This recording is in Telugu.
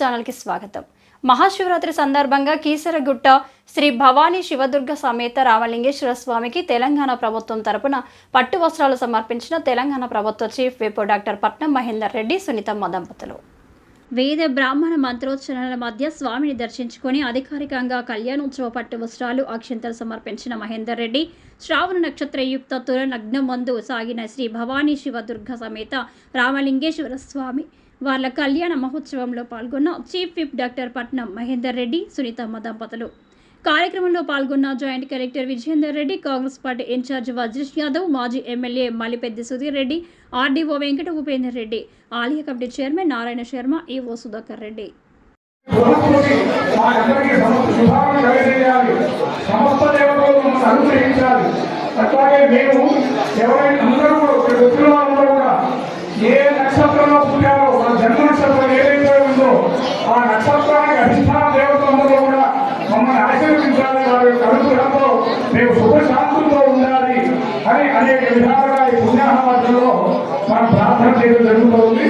ఛానల్కి స్వాగతం. మహాశివరాత్రి సందర్భంగా కీసరగుట్ట శ్రీ భవానీ శివదుర్గ సమేత రామలింగేశ్వర స్వామికి తెలంగాణ ప్రభుత్వం తరపున పట్టు వస్త్రాలు సమర్పించిన తెలంగాణ ప్రభుత్వ చీఫ్ విప్ డాక్టర్ పట్నం మహేందర్ రెడ్డి సునీతమ్మ దంపతులు వేద బ్రాహ్మణ మంత్రోచ్చరణల మధ్య స్వామిని దర్శించుకుని అధికారికంగా కళ్యాణోత్సవ పట్టు వస్త్రాలు అక్షంతలు సమర్పించిన మహేందర్ రెడ్డి శ్రావణ నక్షత్రయుక్త తుల నగ్నమందు సాగిన శ్రీ భవానీ శివదుర్గ సమేత రామలింగేశ్వర స్వామి వాళ్ళ కళ్యాణ మహోత్సవంలో పాల్గొన్న చీఫ్ విప్ డాక్టర్ పట్నం మహేందర్ రెడ్డి సునీతమ్మ దంపతులు కార్యక్రమంలో పాల్గొన్న joint collector Vijayender Reddy Congress party incharge Vajresh Yadav మాజీ ఎమ్మెల్యే మలిపెద్ది సుధీర్ రెడ్డి ఆర్డీఓ వెంకట ఉపేందర్ రెడ్డి ఆలయ committee chairman Narayana Sharma EO Sudhakar Reddy. అట్లాగే మేము ఎవరైనా అందరూ కూడా ఏ నక్షత్రంలో పుట్టారో మేము సుఖశాంతులతో ఉండాలి అని అనేక విధాలుగా ఈ పుణ్యాహవాచంలో మనం ప్రార్థన చేయడం జరుగుతుంది.